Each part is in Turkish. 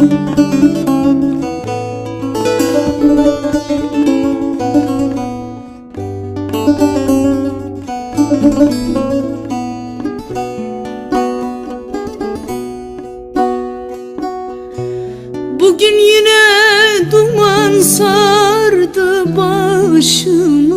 Bugün yine duman sardı başımı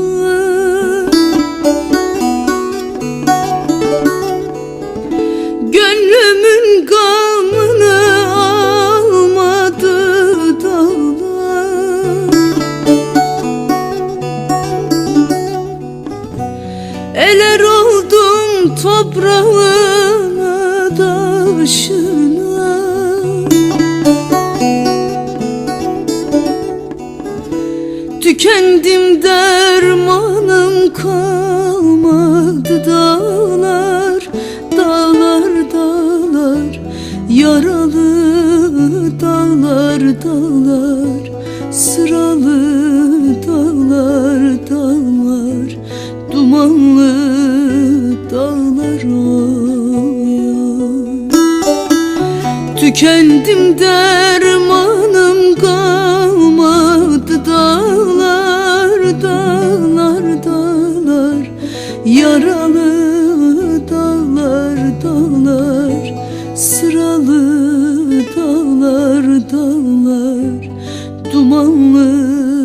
Eler oldum toprağına taşına Tükendim dermanım kalmadı dağlar Dağlar dağlar. Yaralı dağlar dağlar. Sıralı Tükendim dermanım kalmadı. Dağlar dağlar dağlar. Yaralı dağlar dağlar. Sıralı dağlar dağlar. Dumanlı